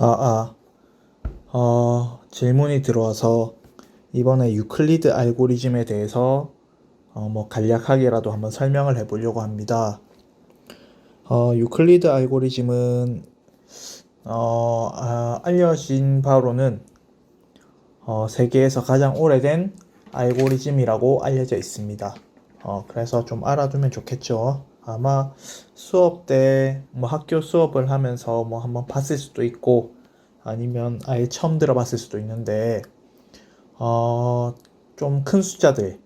아, 아, 어, 질문이 들어와서 이번에 유클리드 알고리즘에 대해서 어, 뭐 간략하게라도 한번 설명을 해보려고 합니다. 어, 유클리드 알고리즘은 어, 아, 알려진 바로는 어, 세계에서 가장 오래된 알고리즘이라고 알려져 있습니다. 어, 그래서 좀 알아두면 좋겠죠. 아마 수업 때, 뭐 학교 수업을 하면서 뭐 한번 봤을 수도 있고, 아니면 아예 처음 들어봤을 수도 있는데, 어, 좀 큰 숫자들,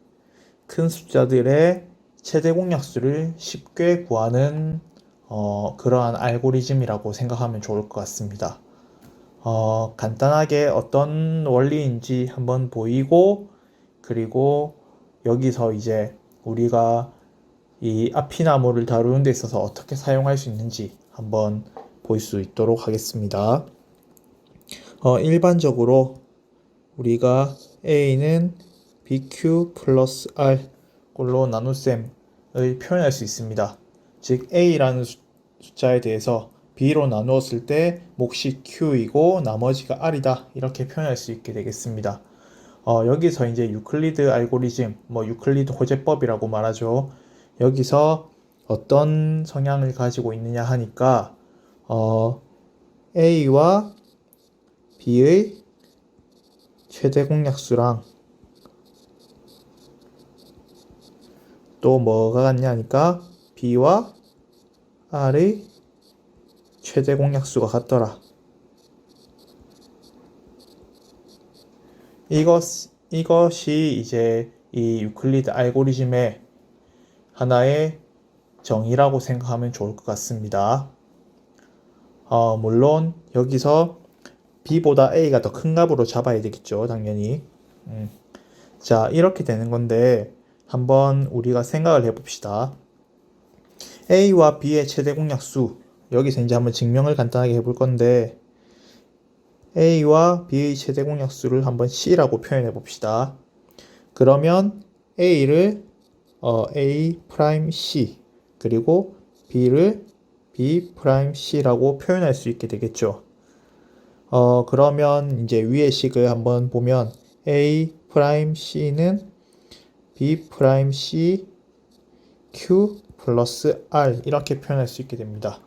큰 숫자들의 최대 공약수를 쉽게 구하는 어, 그러한 알고리즘이라고 생각하면 좋을 것 같습니다. 어, 간단하게 어떤 원리인지 한번 보이고, 그리고 여기서 이제 우리가 이 아피나무를 다루는 데 있어서 어떻게 사용할 수 있는지 한번 볼 수 있도록 하겠습니다. 어, 일반적으로 우리가 A는 BQ 플러스 R 꼴로 나눗셈을 표현할 수 있습니다. 즉 A라는 수- 숫자에 대해서 B로 나누었을 때 몫이 Q이고 나머지가 R이다 이렇게 표현할 수 있게 되겠습니다. 어, 여기서 이제 유클리드 알고리즘, 뭐 유클리드 호재법이라고 말하죠. 여기서 어떤 성향을 가지고 있느냐 하니까 어, A와 B의 최대 공약수랑 또 뭐가 같냐 하니까 B와 R의 최대 공약수가 같더라. 이것, 이것이 이제 이 유클리드 알고리즘의 하나의 정의라고 생각하면 좋을 것 같습니다. 어, 물론 여기서 B보다 A가 더 큰 값으로 잡아야 되겠죠, 당연히. 음. 자, 이렇게 되는 건데 한번 우리가 생각을 해봅시다. A와 B의 최대 공약수 여기서 이제 한번 증명을 간단하게 해볼 건데 A와 B의 최대 공약수를 한번 C라고 표현해 봅시다. 그러면 A를 어, A 프라임 C 그리고 B를 B 프라임 C라고 표현할 수 있게 되겠죠. 어, 그러면 이제 위의 식을 한번 보면 A 프라임 C는 B 프라임 C Q 플러스 R 이렇게 표현할 수 있게 됩니다.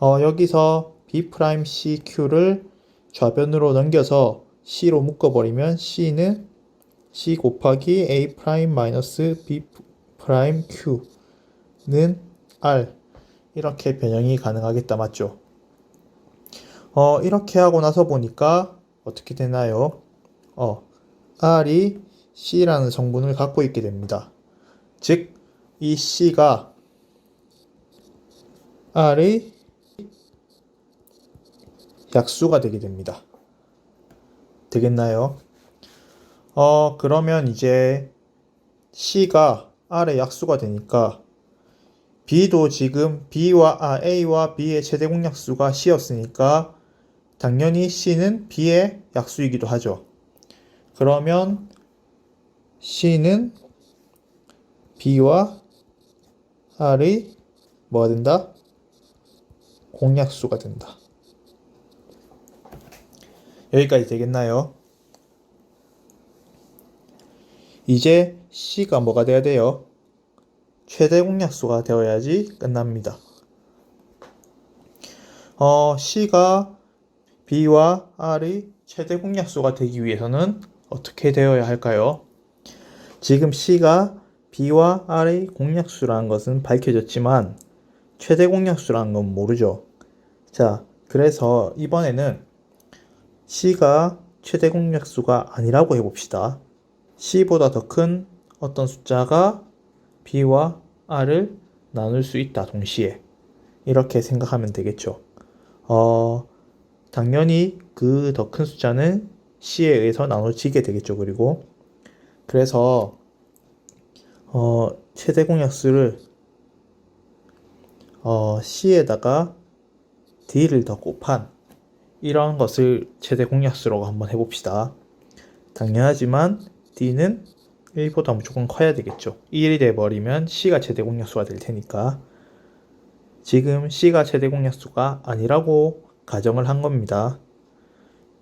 어, 여기서 B 프라임 C Q를 좌변으로 넘겨서 C로 묶어버리면 C는 C 곱하기 A 프라임 마이너스 B 프라임 Q는 R 이렇게 변형이 가능하겠다 맞죠? 어, 이렇게 하고 나서 보니까 어떻게 되나요? 어, R이 C라는 성분을 갖고 있게 됩니다. 즉, 이 C가 R의 약수가 되게 됩니다. 되겠나요? 어, 그러면 이제 C가 R의 약수가 되니까 B도 지금 B와 아, A와 B의 최대 공약수가 C였으니까 당연히 C는 B의 약수이기도 하죠. 그러면 C는 B와 R의 뭐가 된다? 공약수가 된다. 여기까지 되겠나요? 이제 C가 뭐가 돼야 돼요? 최대 공약수가 되어야지 끝납니다. 어, C가 B와 R의 최대 공약수가 되기 위해서는 어떻게 되어야 할까요? 지금 C가 B와 R의 공약수라는 것은 밝혀졌지만 최대 공약수라는 건 모르죠. 자, 그래서 이번에는 C가 최대 공약수가 아니라고 해봅시다. C보다 더 큰 어떤 숫자가 B와 R을 나눌 수 있다, 동시에. 이렇게 생각하면 되겠죠. 어, 당연히 그 더 큰 숫자는 C에 의해서 나눠지게 되겠죠, 그리고. 그래서, 어, 최대 공약수를, 어, C에다가 D를 더 곱한 이런 것을 최대 공약수라고 한번 해봅시다. 당연하지만 D는 1보다 무조건 커야 되겠죠. 1이 돼버리면 C가 최대 공약수가 될 테니까 지금 C가 최대 공약수가 아니라고 가정을 한 겁니다.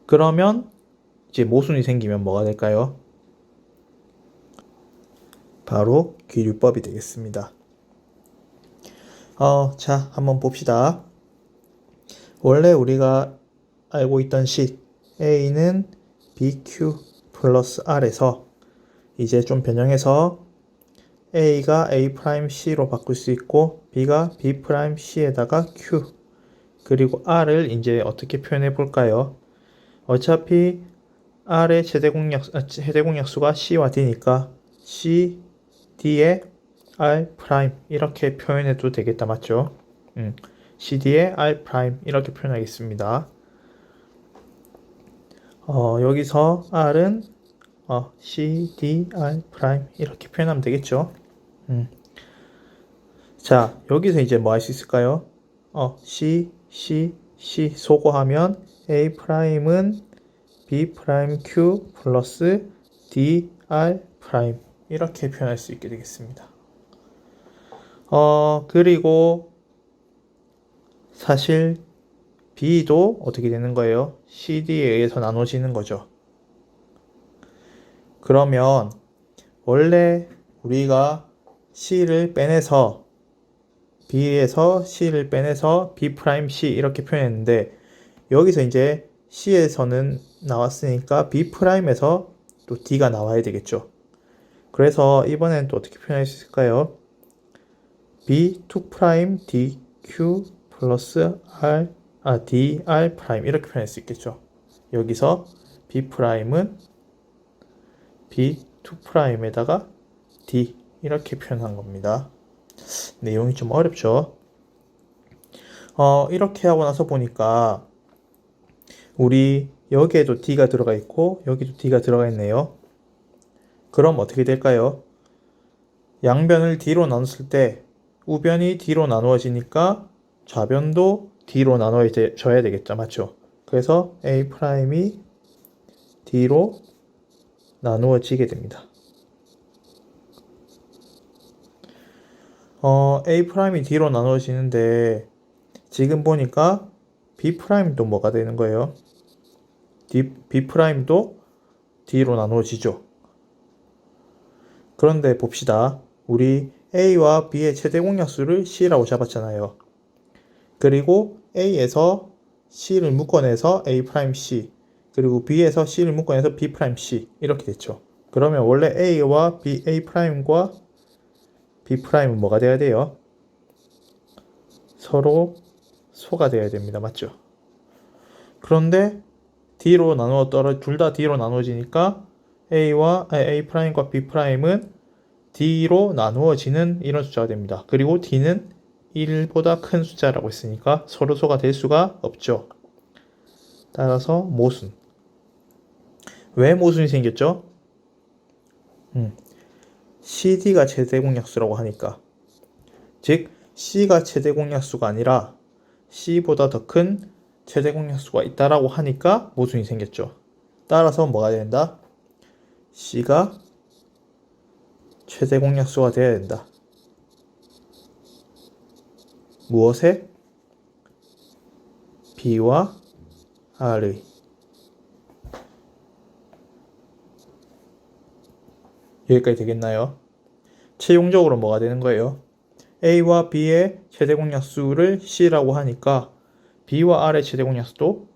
그러면 이제 모순이 생기면 뭐가 될까요? 바로 귀류법이 되겠습니다. 어, 자, 한번 봅시다. 원래 우리가 알고 있던 식 A는 BQ 플러스 R에서 이제 좀 변형해서 A가 A'C로 바꿀 수 있고 B가 B'C에다가 Q 그리고 R을 이제 어떻게 표현해 볼까요? 어차피 R의 최대 공약 아, 최대 공약수가 C와 D니까 C, D의 R 프라임 이렇게 표현해도 되겠다 맞죠? 음, CD의 R 프라임 이렇게 표현하겠습니다. 어, 여기서 R은 어, C, D, R 프라임 이렇게 표현하면 되겠죠? 음. 자, 여기서 이제 뭐 할 수 있을까요? 어, C, C, C 소거하면 A 프라임은 B 프라임 Q 플러스 D, R 프라임 이렇게 표현할 수 있게 되겠습니다. 어, 그리고 사실 B도 어떻게 되는 거예요? CD에 의해서 나눠지는 거죠. 그러면 원래 우리가 C를 빼내서 B에서 C를 빼내서 B 프라임 C 이렇게 표현했는데 여기서 이제 C에서는 나왔으니까 B 프라임에서 또 D가 나와야 되겠죠. 그래서 이번엔 또 어떻게 표현할 수 있을까요? B 2 프라임 DQ 플러스 R 아 DR 이렇게 표현할 수 있겠죠. 여기서 B 프라임은 B 2 프라임에다가 D 이렇게 표현한 겁니다. 내용이 좀 어렵죠. 어, 이렇게 하고 나서 보니까 우리 여기에도 D가 들어가 있고 여기도 D가 들어가 있네요. 그럼 어떻게 될까요? 양변을 D로 나눴을 때 우변이 D로 나누어지니까 좌변도 D로 나눠져야 되겠죠. 맞죠? 그래서 A 프라임이 D로 나누어지게 됩니다. 어, A 프라임이 D로 나누어지는데 지금 보니까 B 프라임도 뭐가 되는 거예요? B 프라임도 D로 나누어지죠. 그런데 봅시다. 우리 A와 B의 최대 공약수를 C라고 잡았잖아요. 그리고 A에서 C를 묶어내서 A 프라임 C 그리고 B에서 C를 묶어내서 B 프라임 C 이렇게 됐죠. 그러면 원래 A와 B, A 프라임과 B 프라임은 뭐가 돼야 돼요? 서로 소가 돼야 됩니다. 맞죠? 그런데 D로 나누어 떨어 둘 다 D로 나누어지니까 A와 아니, A 프라임과 B 프라임은 D로 나누어지는 이런 숫자가 됩니다. 그리고 D는 1보다 큰 숫자라고 했으니까 서로 소가 될 수가 없죠. 따라서 모순. 왜 모순이 생겼죠? 음, CD가 최대 공약수라고 하니까. 즉, C가 최대 공약수가 아니라 C보다 더 큰 최대 공약수가 있다라고 하니까 모순이 생겼죠. 따라서 뭐가 된다? C가 최대 공약수가 되어야 된다. 무엇에? B와 R의 여기까지 되겠나요? 최종적으로 뭐가 되는 거예요? A와 B의 최대 공약수를 C라고 하니까 B와 R의 최대 공약수도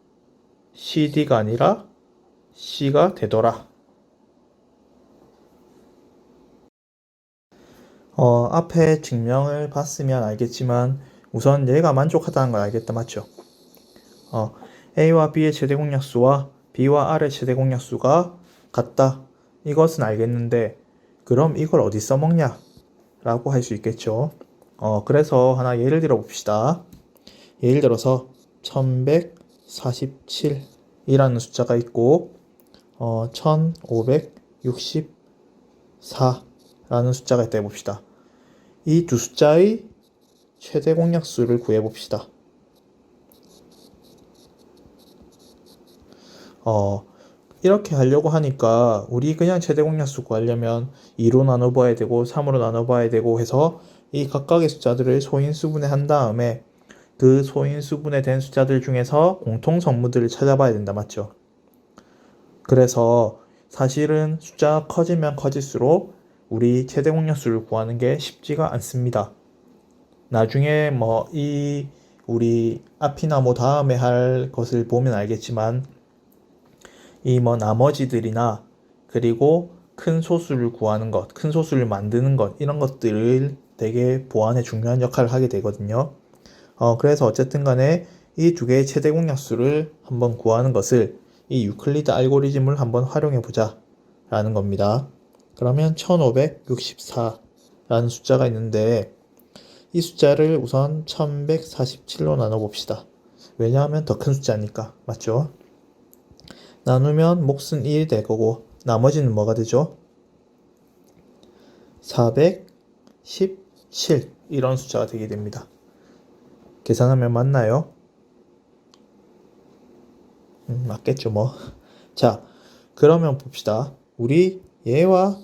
CD가 아니라 C가 되더라. 어, 앞에 증명을 봤으면 알겠지만 우선 얘가 만족하다는 걸 알겠다 맞죠? 어, A와 B의 최대 공약수와 B와 R의 최대 공약수가 같다. 이것은 알겠는데 그럼 이걸 어디 써먹냐? 라고 할 수 있겠죠. 어, 그래서 하나 예를 들어 봅시다. 예를 들어서 1147이라는 숫자가 있고 어, 1564라는 숫자가 있다 해봅시다. 이 두 숫자의 최대 공약수를 구해봅시다. 어, 이렇게 하려고 하니까 우리 그냥 최대 공약수 구하려면 2로 나눠봐야 되고 3으로 나눠봐야 되고 해서 이 각각의 숫자들을 소인수분해 한 다음에 그 소인수분해 된 숫자들 중에서 공통성무들을 찾아봐야 된다 맞죠? 그래서 사실은 숫자가 커지면 커질수록 우리 최대 공약수를 구하는 게 쉽지가 않습니다. 나중에 뭐 이 우리 앞이나 뭐 다음에 할 것을 보면 알겠지만 이뭐 나머지들이나 그리고 큰 소수를 구하는 것, 큰 소수를 만드는 것 이런 것들을 되게 보안에 중요한 역할을 하게 되거든요. 어, 그래서 어쨌든 간에 이 두 개의 최대 공약수를 한번 구하는 것을 이 유클리드 알고리즘을 한번 활용해 보자 라는 겁니다. 그러면 1564라는 숫자가 있는데 이 숫자를 우선 1147로 나눠 봅시다. 왜냐하면 더 큰 숫자니까. 맞죠? 나누면 몫은 1이 될 거고 나머지는 뭐가 되죠? 417 이런 숫자가 되게 됩니다. 계산하면 맞나요? 음, 맞겠죠 뭐. 자, 그러면 봅시다. 우리 얘와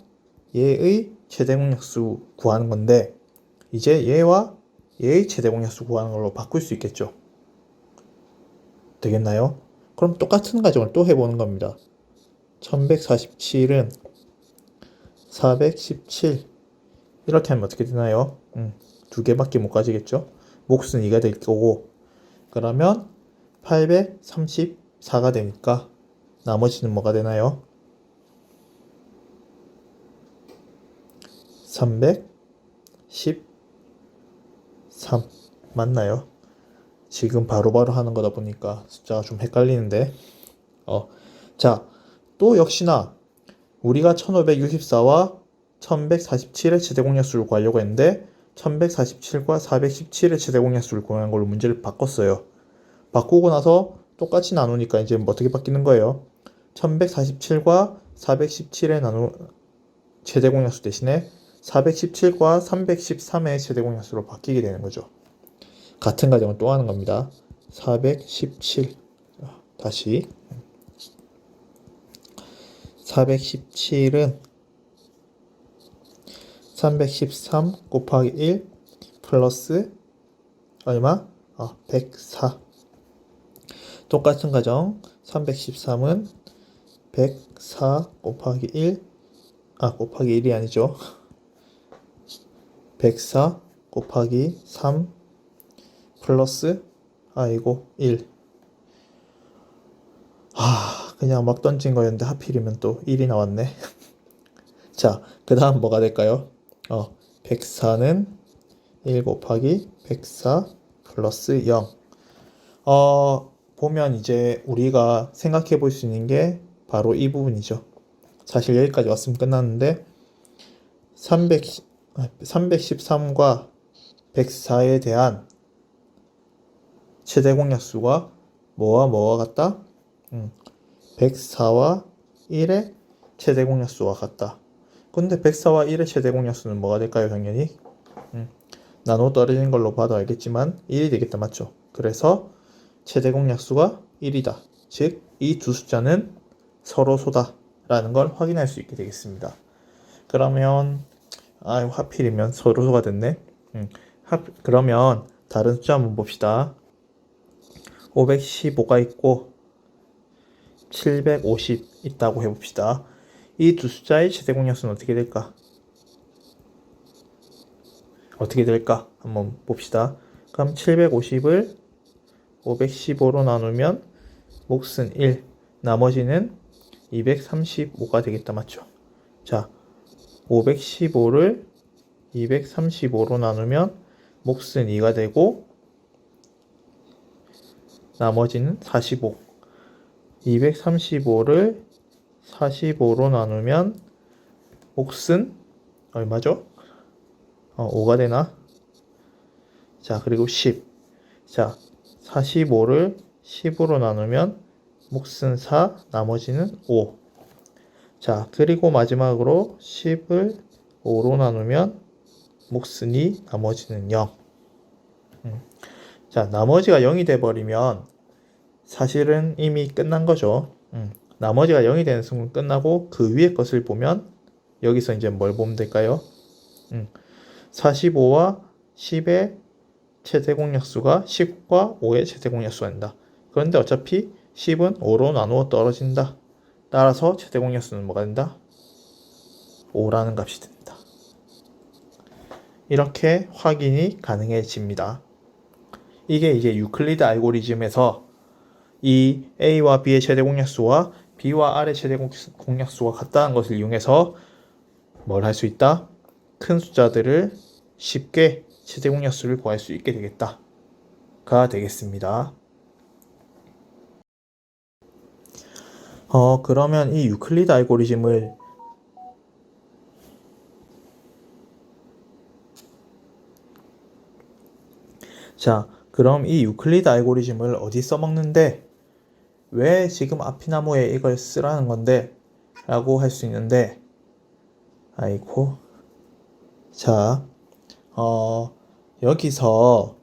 얘의 최대 공약수 구하는 건데 이제 얘와 얘의 최대 공약수 구하는 걸로 바꿀 수 있겠죠. 되겠나요? 그럼 똑같은 과정을 또 해보는 겁니다. 1147은 417 이렇게 하면 어떻게 되나요? 음, 두 개밖에 못 가지겠죠? 몫은 2가 될 거고 그러면 834가 되니까 나머지는 뭐가 되나요? 313 맞나요? 지금 바로바로 하는 거다 보니까 숫자가 좀 헷갈리는데 어, 자, 또 역시나 우리가 1564와 1147의 최대 공약수를 구하려고 했는데 1147과 417의 최대 공약수를 구하는 걸로 문제를 바꿨어요. 바꾸고 나서 똑같이 나누니까 이제 뭐 어떻게 바뀌는 거예요? 1147과 417의 나누 최대 공약수 대신에 417과 313의 최대 공약수로 바뀌게 되는 거죠. 같은 과정을 또 하는 겁니다. 417 다시 417은 313 곱하기 1 플러스 얼마? 아, 104 똑같은 과정 313은 104 곱하기 1 아, 곱하기 1이 아니죠. 104 곱하기 3 플러스 아이고 1 아, 그냥 막 던진 거였는데 하필이면 또 1이 나왔네. 자, 그 다음 뭐가 될까요? 어, 104는 1 곱하기 104 플러스 0. 어, 보면 이제 우리가 생각해 볼 수 있는 게 바로 이 부분이죠. 사실 여기까지 왔으면 끝났는데 300, 313과 104에 대한 최대 공약수가 뭐와 뭐와 같다? 음, 104와 1의 최대 공약수와 같다. 근데 104와 1의 최대 공약수는 뭐가 될까요, 당연히? 음, 나눠 떨어지는 걸로 봐도 알겠지만 1이 되겠다, 맞죠? 그래서 최대 공약수가 1이다. 즉, 이 두 숫자는 서로 소다. 라는 걸 확인할 수 있게 되겠습니다. 그러면, 아유, 하필이면 서로 소가 됐네. 음, 하, 그러면 다른 숫자 한번 봅시다. 515가 있고, 750 있다고 해봅시다. 이 두 숫자의 최대 공약수는 어떻게 될까? 어떻게 될까? 한번 봅시다. 그럼 750을 515로 나누면 몫은 1, 나머지는 235가 되겠다. 맞죠? 자, 515를 235로 나누면 몫은 2가 되고 나머지는 45. 235를 45로 나누면 몫은 얼마죠? 어, 5가 되나? 자, 그리고 10. 자, 45를 10으로 나누면 몫은 4, 나머지는 5. 자, 그리고 마지막으로 10을 5로 나누면 몫은 2, 나머지는 0. 음. 자, 나머지가 0이 돼버리면 사실은 이미 끝난 거죠. 음. 나머지가 0이 되는 순간 끝나고 그 위에 것을 보면 여기서 이제 뭘 보면 될까요? 음. 45와 10의 최대 공약수가 10과 5의 최대 공약수가 된다. 그런데 어차피 10은 5로 나누어 떨어진다. 따라서 최대 공약수는 뭐가 된다? 5라는 값이 된다. 이렇게 확인이 가능해집니다. 이게 이제 유클리드 알고리즘에서 이 A와 B의 최대 공약수와 B와 R의 최대 공- 공약수가 같다는 것을 이용해서 뭘 할 수 있다? 큰 숫자들을 쉽게 최대 공약수를 구할 수 있게 되겠다. 가 되겠습니다. 어, 그러면 이 유클리드 알고리즘을 자, 그럼 이 유클리드 알고리즘을 어디 써먹는데? 왜 지금 아피나무에 이걸 쓰라는 건데? 라고 할 수 있는데. 아이고. 자 어, 여기서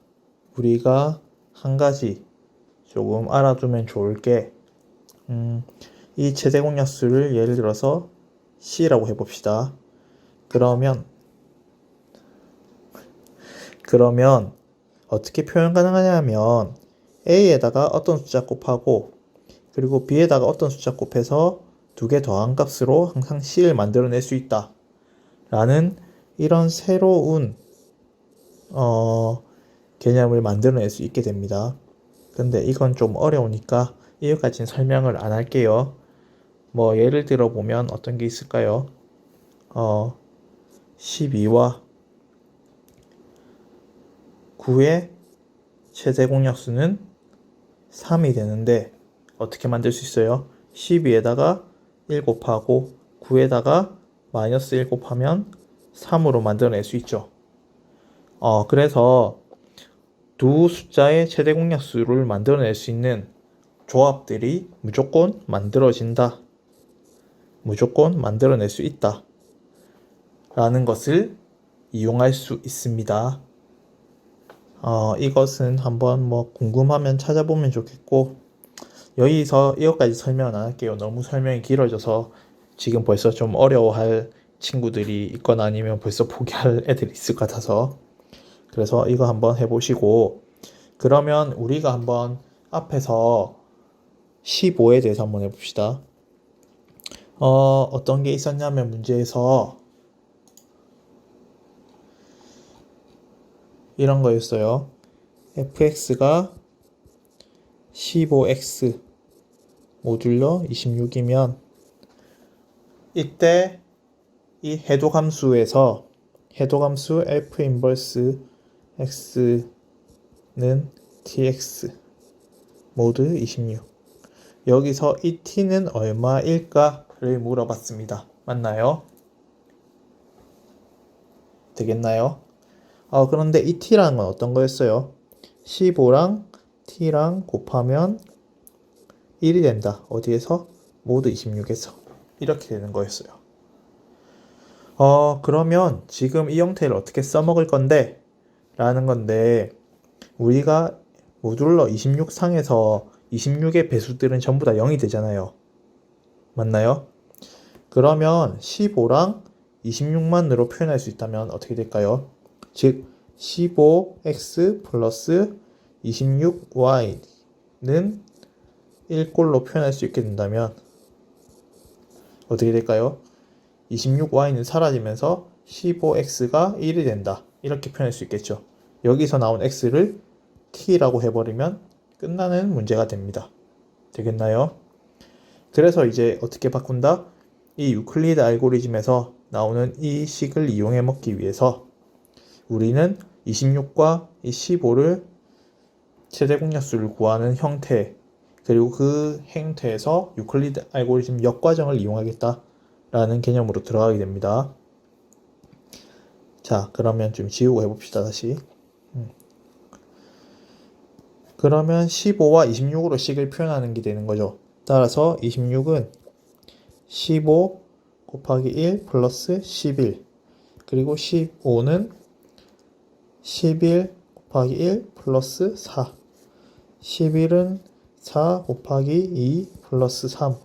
우리가 한 가지 조금 알아두면 좋을 게. 음, 이 최대 공약수를 예를 들어서 C라고 해봅시다. 그러면 그러면 어떻게 표현 가능하냐면 A에다가 어떤 숫자 곱하고 그리고 B에다가 어떤 숫자 곱해서 두 개 더한 값으로 항상 C를 만들어낼 수 있다. 라는 이런 새로운 어, 개념을 만들어낼 수 있게 됩니다. 근데 이건 좀 어려우니까 이것까지는 설명을 안 할게요. 뭐 예를 들어 보면 어떤 게 있을까요? 어, 12와 9의 최대 공약수는 3이 되는데 어떻게 만들 수 있어요? 12에다가 1 곱하고 9에다가 마이너스 1 곱하면 3으로 만들어낼 수 있죠. 어, 그래서 두 숫자의 최대 공약수를 만들어낼 수 있는 조합들이 무조건 만들어진다. 무조건 만들어낼 수 있다. 라는 것을 이용할 수 있습니다. 어, 이것은 한번 뭐 궁금하면 찾아보면 좋겠고, 여기서 이것까지 설명 안 할게요. 너무 설명이 길어져서 지금 벌써 좀 어려워할 친구들이 있거나 아니면 벌써 포기할 애들이 있을 것 같아서. 그래서 이거 한번 해보시고, 그러면 우리가 한번 앞에서 15에 대해서 한번 해봅시다. 어, 어떤 게 있었냐면 문제에서 이런 거였어요. fx가 15x 모듈러 26이면 이때 이 해도 함수에서 해도 함수 f 인버스 x는 tx 모드 26 여기서 이 t는 얼마일까를 물어봤습니다. 맞나요? 되겠나요? 어, 그런데 이 t라는 건 어떤 거였어요? 15랑 t랑 곱하면 1이 된다. 어디에서? 모두 26에서. 이렇게 되는 거였어요. 어, 그러면 지금 이 형태를 어떻게 써먹을 건데? 라는 건데, 우리가 모듈러 26상에서 26의 배수들은 전부 다 0이 되잖아요. 맞나요? 그러면 15랑 26만으로 표현할 수 있다면 어떻게 될까요? 즉 15x 플러스 26y는 1꼴로 표현할 수 있게 된다면 어떻게 될까요? 26y는 사라지면서 15x가 1이 된다. 이렇게 표현할 수 있겠죠. 여기서 나온 x를 t라고 해버리면 끝나는 문제가 됩니다. 되겠나요? 그래서 이제 어떻게 바꾼다? 이 유클리드 알고리즘에서 나오는 이 식을 이용해 먹기 위해서 우리는 26과 이 15를 최대 공약수를 구하는 형태 그리고 그 형태에서 유클리드 알고리즘 역과정을 이용하겠다라는 개념으로 들어가게 됩니다. 자, 그러면 좀 지우고 해봅시다, 다시. 음. 그러면 15와 26으로 식을 표현하는 게 되는 거죠. 따라서 26은 15 곱하기 1 플러스 11 그리고 15는 11 곱하기 1 플러스 4 11은 4 곱하기 2 플러스 3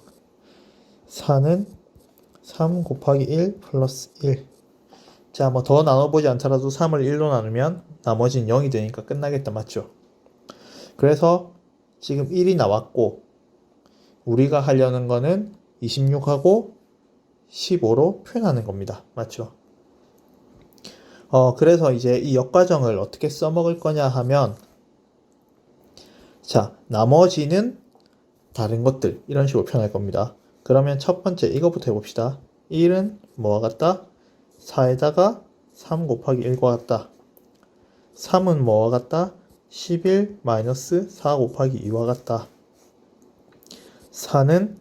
4는 3 곱하기 1 플러스 1 자, 자, 뭐 더 나눠보지 않더라도 3을 1로 나누면 나머지는 0이 되니까 끝나겠다. 맞죠? 그래서 지금 1이 나왔고, 우리가 하려는 거는 26하고 15로 표현하는 겁니다. 맞죠? 어, 그래서 이제 이 역과정을 어떻게 써먹을 거냐 하면, 자, 나머지는 다른 것들, 이런 식으로 표현할 겁니다. 그러면 첫 번째 이거부터 해봅시다. 1은 뭐와 같다? 4에다가 3 곱하기 1과 같다. 3은 뭐와 같다? 11 마이너스 4 곱하기 2와 같다. 4는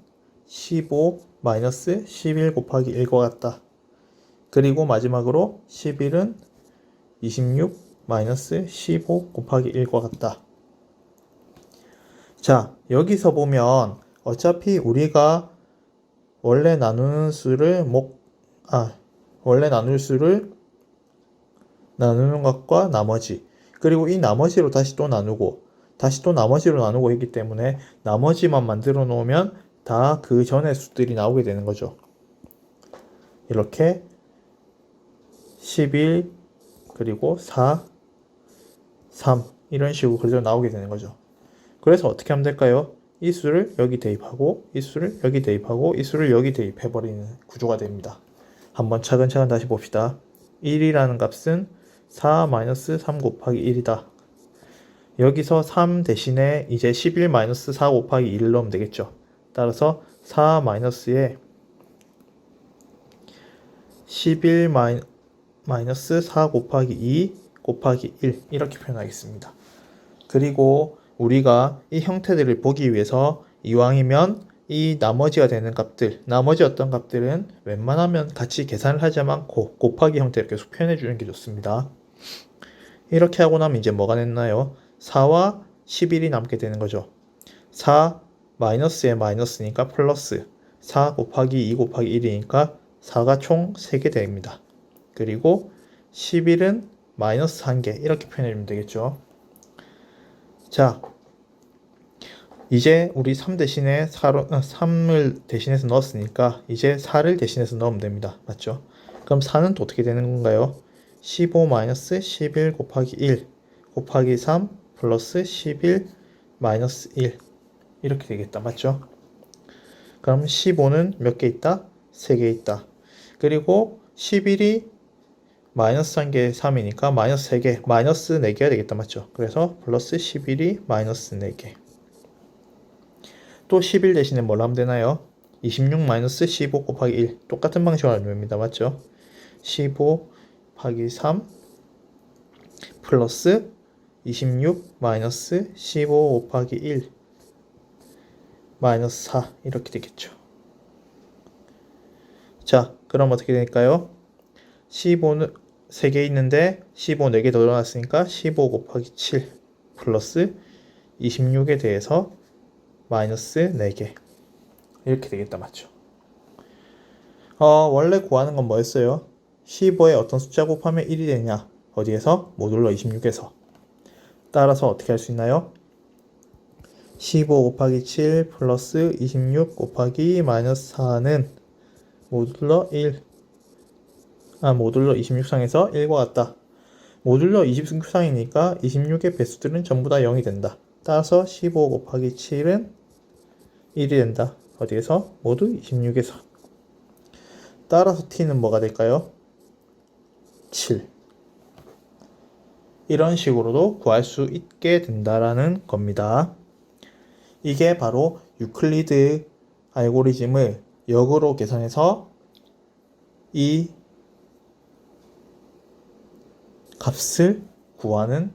15 마이너스 11 곱하기 1과 같다. 그리고 마지막으로 11은 26 마이너스 15 곱하기 1과 같다. 자, 여기서 보면 어차피 우리가 원래 나누는 수를 목, 아, 원래 나눌 수를 나누는 것과 나머지, 그리고 이 나머지로 다시 또 나누고, 다시 또 나머지로 나누고 있기 때문에 나머지만 만들어 놓으면 다 그 전의 수들이 나오게 되는 거죠. 이렇게 11, 그리고 4, 3, 이런 식으로 그대로 나오게 되는 거죠. 그래서 어떻게 하면 될까요? 이 수를 여기 대입하고, 이 수를 여기 대입하고, 이 수를 여기 대입해 버리는 구조가 됩니다. 한번 차근차근 다시 봅시다. 1이라는 값은 4-3 곱하기 1이다. 여기서 3 대신에 이제 11-4 곱하기 1을 넣으면 되겠죠. 따라서 4 마이너스에 11 마이 너스 4 곱하기 2 곱하기 1 이렇게 표현하겠습니다. 그리고 우리가 이 형태들을 보기 위해서 이왕이면 이 나머지가 되는 값들, 나머지 어떤 값들은 웬만하면 같이 계산을 하지 않고 곱하기 형태로 계속 표현해 주는 게 좋습니다. 이렇게 하고 나면 이제 뭐가 됐나요? 4와 11이 남게 되는 거죠. 4 마이너스에 마이너스니까 플러스 4 곱하기 2 곱하기 1이니까 4가 총 3개 됩니다. 그리고 11은 마이너스 1개 이렇게 표현해 주면 되겠죠. 자, 이제 우리 3 대신에 4로, 3을 대신해서 넣었으니까 이제 4를 대신해서 넣으면 됩니다. 맞죠? 그럼 4는 또 어떻게 되는 건가요? 15 마이너스 11 곱하기 1 곱하기 3 플러스 11 마이너스 1 이렇게 되겠다. 맞죠? 그럼 15는 몇 개 있다? 3개 있다. 그리고 11이 마이너스 1개 3이니까 마이너스 3개, 마이너스 4개가 되겠다. 맞죠? 그래서 플러스 11이 마이너스 4개. 또 11 대신에 뭘 하면 되나요? 26 마이너스 15 곱하기 1. 똑같은 방식으로 하면 됩니다. 맞죠? 15 곱하기 3 플러스 26 마이너스 15 곱하기 1 마이너스 4 이렇게 되겠죠. 자, 그럼 어떻게 될까요? 15는 3개 있는데 15 4개 더 넣어놨으니까 15 곱하기 7 플러스 26에 대해서 마이너스 4개 이렇게 되겠다 맞죠? 어, 원래 구하는 건 뭐였어요? 15에 어떤 숫자 곱하면 1이 되냐 어디에서? 모듈러 26에서 따라서 어떻게 할 수 있나요? 15 곱하기 7 플러스 26 곱하기 마이너스 4는 모듈러 1 아, 모듈러 26상에서 1과 같다. 모듈러 26상이니까 26의 배수들은 전부 다 0이 된다. 따라서 15 곱하기 7은 1이 된다. 어디에서? 모두 26에서. 따라서 t는 뭐가 될까요? 7. 이런 식으로도 구할 수 있게 된다라는 겁니다. 이게 바로 유클리드 알고리즘을 역으로 계산해서 이 값을 구하는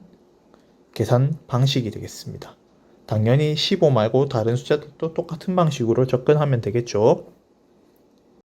계산 방식이 되겠습니다. 당연히 15 말고 다른 숫자들도 똑같은 방식으로 접근하면 되겠죠.